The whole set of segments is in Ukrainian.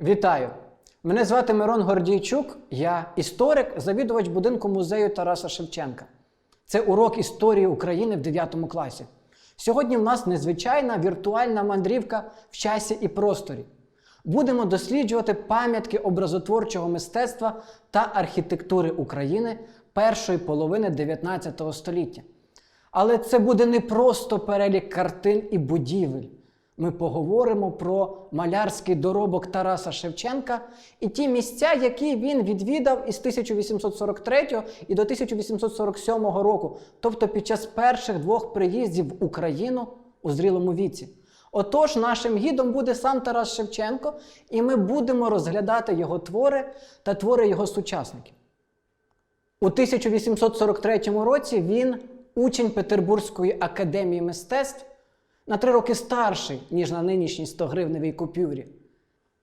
Вітаю! Мене звати Мирон Гордійчук, я історик, завідувач будинку музею Тараса Шевченка. Це урок історії України в 9 класі. Сьогодні в нас незвичайна віртуальна мандрівка в часі і просторі. Будемо досліджувати пам'ятки образотворчого мистецтва та архітектури України першої половини 19 століття. Але це буде не просто перелік картин і будівель. Ми поговоримо про малярський доробок Тараса Шевченка і ті місця, які він відвідав із 1843 і до 1847 року, тобто під час перших двох приїздів в Україну у зрілому віці. Отож, нашим гідом буде сам Тарас Шевченко, і ми будемо розглядати його твори та твори його сучасників. У 1843 році він учень Петербурзької академії мистецтв на три роки старший, ніж на нинішній 100-гривневій купюрі.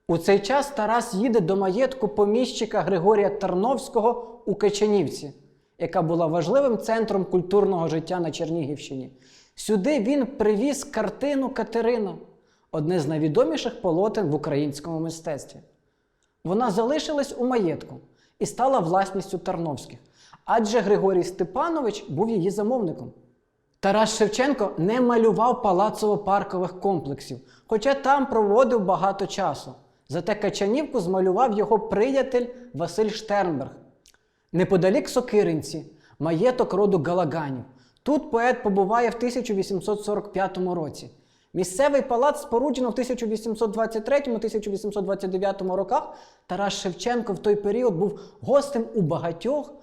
У цей час Тарас їде до маєтку поміщика Григорія Тарновського у Качанівці, яка була важливим центром культурного життя на Чернігівщині. Сюди він привіз картину Катерина, одне з найвідоміших полотен в українському мистецтві. Вона залишилась у маєтку і стала власністю Тарновських, адже Григорій Степанович був її замовником. Тарас Шевченко не малював палацово-паркових комплексів, хоча там проводив багато часу. Зате Качанівку змалював його приятель Василь Штернберг. Неподалік Сокиринці, маєток роду Галаганів. Тут поет побуває в 1845 році. Місцевий палац споруджено в 1823-1829 роках. Тарас Шевченко в той період був гостем у багатьох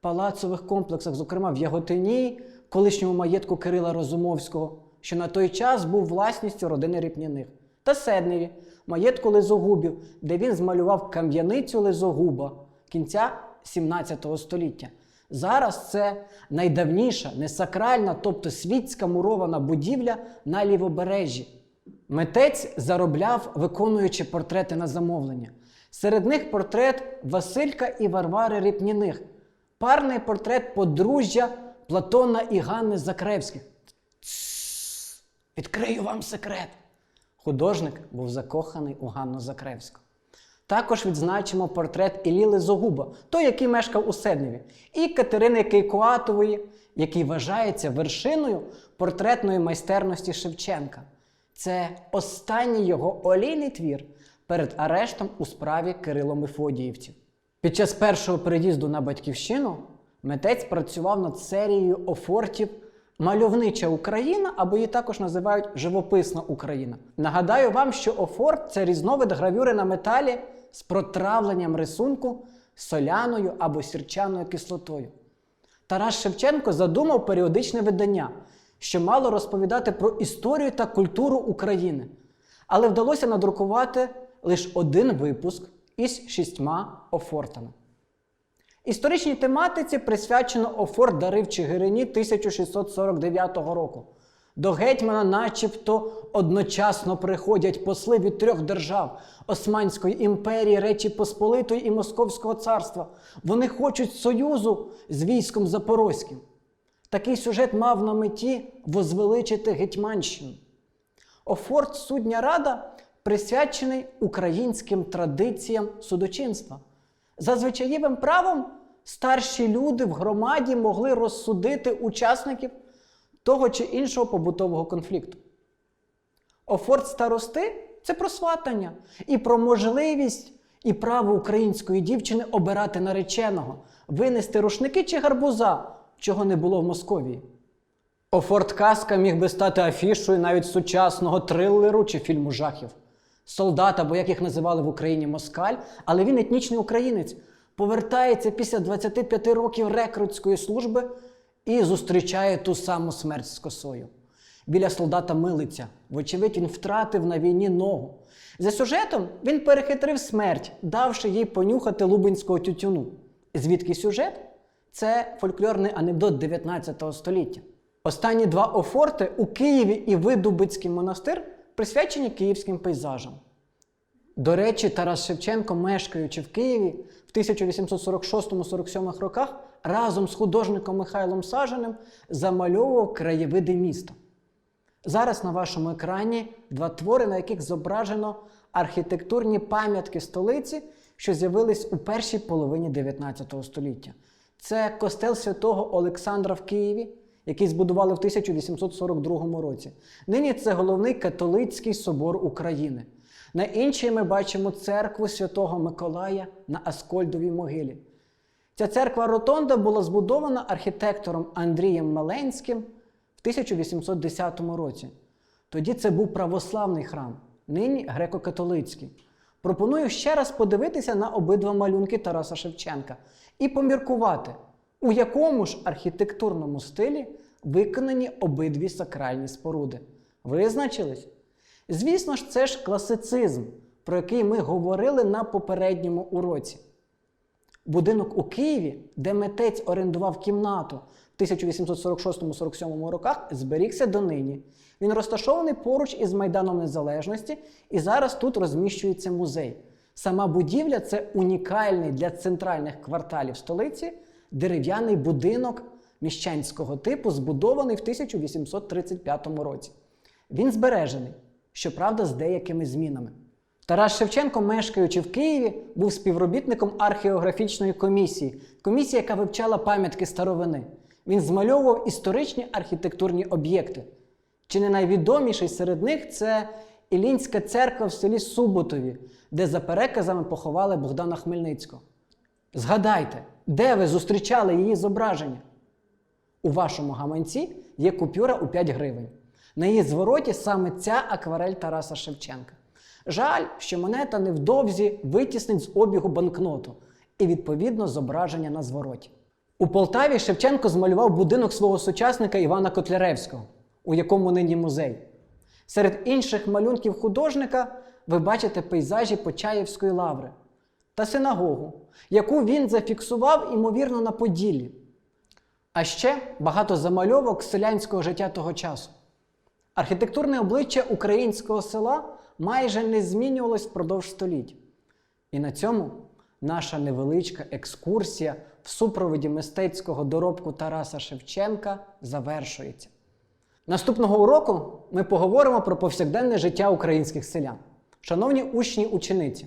палацових комплексах, зокрема в Яготині, колишньому маєтку Кирила Розумовського, що на той час був власністю родини Ріпняних, та Седневі, маєтку Лизогубів, де він змалював кам'яницю Лизогуба кінця 17 століття. Зараз це найдавніша, несакральна, тобто світська мурована будівля на лівобережжі. Митець заробляв, виконуючи портрети на замовлення. Серед них портрет Василька і Варвари Ріпніних, парний портрет подружжя Платона і Ганни Закревських. Відкрию вам секрет. Художник був закоханий у Ганну Закревську. Також відзначимо портрет Іллі Лизогуба, той, який мешкав у Седневі, і Катерини Кейкоатової, який вважається вершиною портретної майстерності Шевченка. Це останній його олійний твір перед арештом у справі Кирило Мефодіївців. Під час першого приїзду на батьківщину митець працював над серією офортів Мальовнича Україна або її також називають Живописна Україна. Нагадаю вам, що офорт це різновид гравюри на металі з протравленням рисунку соляною або сірчаною кислотою. Тарас Шевченко задумав періодичне видання, що мало розповідати про історію та культуру України. Але вдалося надрукувати лише один випуск із шістьма офортами. Історичній тематиці присвячено офорт дари в Чигирині 1649 року. До гетьмана, начебто, одночасно приходять посли від трьох держав Османської імперії, Речі Посполитої і Московського царства. Вони хочуть союзу з військом Запорозьким. Такий сюжет мав на меті возвеличити Гетьманщину. Офорт Судня Рада присвячений українським традиціям судочинства. За звичаєвим правом старші люди в громаді могли розсудити учасників того чи іншого побутового конфлікту. Офорт старости це про сватання і про можливість і право української дівчини обирати нареченого, винести рушники чи гарбуза, чого не було в Московії. Офорт Казка міг би стати афішою навіть сучасного трилеру чи фільму жахів. Солдат, або як їх називали в Україні москаль, але він етнічний українець, повертається після 25 років рекрутської служби і зустрічає ту саму смерть з косою. Біля солдата милиться. Вочевидь, він втратив на війні ногу. За сюжетом він перехитрив смерть, давши їй понюхати лубенського тютюну. Звідки сюжет? Це фольклорний анекдот 19 століття. Останні два офорти у Києві і Видубицький монастир присвячені київським пейзажам. До речі, Тарас Шевченко, мешкаючи в Києві в 1846-47 роках, разом з художником Михайлом Саженим замальовував краєвиди міста. Зараз на вашому екрані два твори, на яких зображено архітектурні пам'ятки столиці, що з'явились у першій половині 19 століття. Це костел святого Олександра в Києві, який збудували в 1842 році. Нині це головний католицький собор України. На іншій ми бачимо церкву святого Миколая на Аскольдовій могилі. Ця церква Ротонда була збудована архітектором Андрієм Меленським в 1810 році. Тоді це був православний храм, нині греко-католицький. Пропоную ще раз подивитися на обидва малюнки Тараса Шевченка і поміркувати, у якому ж архітектурному стилі виконані обидві сакральні споруди. Визначились? Звісно ж, це ж класицизм, про який ми говорили на попередньому уроці. Будинок у Києві, де митець орендував кімнату в 1846-47 роках, зберігся донині. Він розташований поруч із Майданом Незалежності, і зараз тут розміщується музей. Сама будівля це унікальний для центральних кварталів столиці дерев'яний будинок міщанського типу, збудований в 1835 році. Він збережений, щоправда, з деякими змінами. Тарас Шевченко, мешкаючи в Києві, був співробітником археографічної комісії, комісії, яка вивчала пам'ятки старовини. Він змальовував історичні архітектурні об'єкти. Чи не найвідоміший серед них це Ілінська церква в селі Суботові, де за переказами поховали Богдана Хмельницького. Згадайте, де ви зустрічали її зображення? У вашому гаманці є купюра у 5 гривень. На її звороті саме ця акварель Тараса Шевченка. Жаль, що монета невдовзі витіснить з обігу банкноту і, відповідно, зображення на звороті. У Полтаві Шевченко змалював будинок свого сучасника Івана Котляревського, у якому нині музей. Серед інших малюнків художника ви бачите пейзажі Почаївської лаври та синагогу, яку він зафіксував, ймовірно, на Поділлі. А ще багато замальовок селянського життя того часу. Архітектурне обличчя українського села майже не змінювалось впродовж століть. І на цьому наша невеличка екскурсія в супроводі мистецького доробку Тараса Шевченка завершується. Наступного уроку ми поговоримо про повсякденне життя українських селян. Шановні учні учениці,